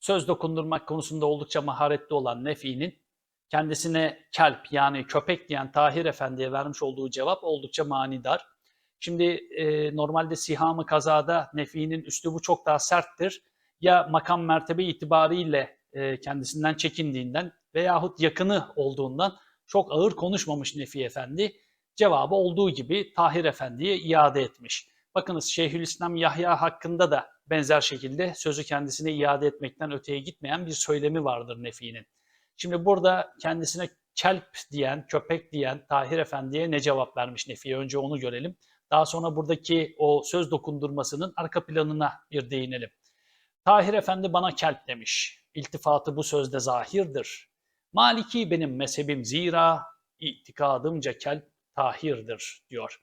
söz dokundurmak konusunda oldukça maharetli olan Nefi'nin kendisine kelp yani köpek diyen Tahir Efendi'ye vermiş olduğu cevap oldukça manidar. Şimdi e, normalde sihamı kazada Nefi'nin üslubu çok daha serttir. Ya makam mertebe itibariyle e, kendisinden çekindiğinden veyahut yakını olduğundan çok ağır konuşmamış Nefi Efendi. Cevabı olduğu gibi Tahir Efendi'ye iade etmiş. Bakınız Şeyhülislam Yahya hakkında da benzer şekilde sözü kendisine iade etmekten öteye gitmeyen bir söylemi vardır Nefi'nin. Şimdi burada kendisine kelp diyen, köpek diyen Tahir Efendi'ye ne cevap vermiş Nefi'ye? Önce onu görelim. Daha sonra buradaki o söz dokundurmasının arka planına bir değinelim. Tahir Efendi bana kelp demiş. İltifatı bu sözde zahirdir. Maliki benim mezhebim zira itikadımca kelp tahirdir diyor.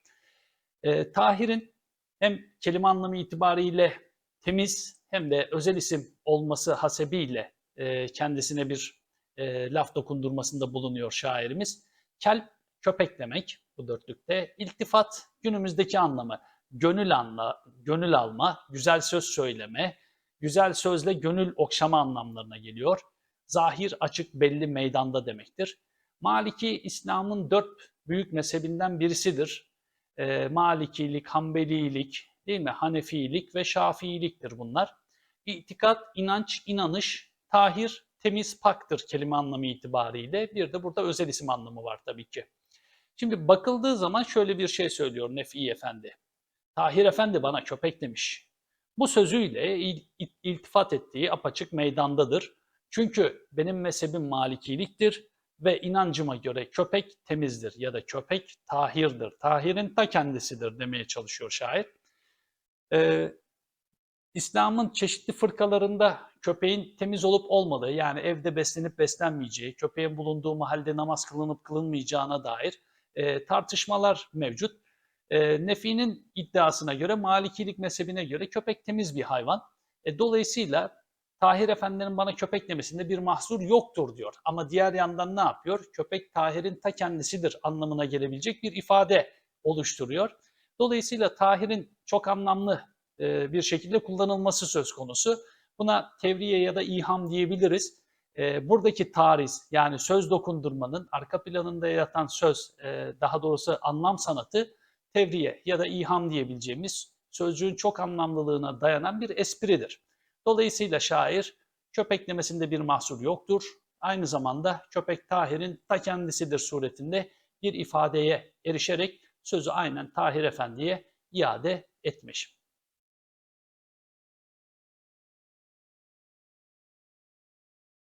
E, Tahir'in hem kelime anlamı itibariyle temiz hem de özel isim olması hasebiyle e, kendisine bir e, laf dokundurmasında bulunuyor şairimiz. Kelp köpek demek bu dörtlükte. İltifat günümüzdeki anlamı gönül anla, gönül alma, güzel söz söyleme, güzel sözle gönül okşama anlamlarına geliyor. Zahir açık belli meydanda demektir. Maliki İslam'ın dört büyük mezhebinden birisidir. E, Malikilik, Hanbelilik, değil mi? Hanefilik ve Şafiiliktir bunlar. İtikat, inanç, inanış, tahir, temiz, paktır kelime anlamı itibariyle. Bir de burada özel isim anlamı var tabii ki. Şimdi bakıldığı zaman şöyle bir şey söylüyor Nefi Efendi. Tahir Efendi bana köpek demiş. Bu sözüyle il, iltifat ettiği apaçık meydandadır. Çünkü benim mezhebim malikiliktir ve inancıma göre köpek temizdir ya da köpek tahirdir. Tahirin ta kendisidir demeye çalışıyor şair. Ee, İslam'ın çeşitli fırkalarında köpeğin temiz olup olmadığı yani evde beslenip beslenmeyeceği, köpeğin bulunduğu mahallede namaz kılınıp kılınmayacağına dair e, tartışmalar mevcut. E, Nefi'nin iddiasına göre, Malikilik mezhebine göre köpek temiz bir hayvan. E, dolayısıyla Tahir Efendi'nin bana köpek demesinde bir mahzur yoktur diyor. Ama diğer yandan ne yapıyor? Köpek Tahir'in ta kendisidir anlamına gelebilecek bir ifade oluşturuyor. Dolayısıyla Tahir'in çok anlamlı e, bir şekilde kullanılması söz konusu. Buna tevriye ya da iham diyebiliriz. E, buradaki tariz yani söz dokundurmanın arka planında yatan söz, e, daha doğrusu anlam sanatı tevriye ya da iham diyebileceğimiz sözcüğün çok anlamlılığına dayanan bir espridir. Dolayısıyla şair köpeklemesinde bir mahsur yoktur. Aynı zamanda köpek Tahir'in ta kendisidir suretinde bir ifadeye erişerek sözü aynen Tahir Efendi'ye iade etmiş.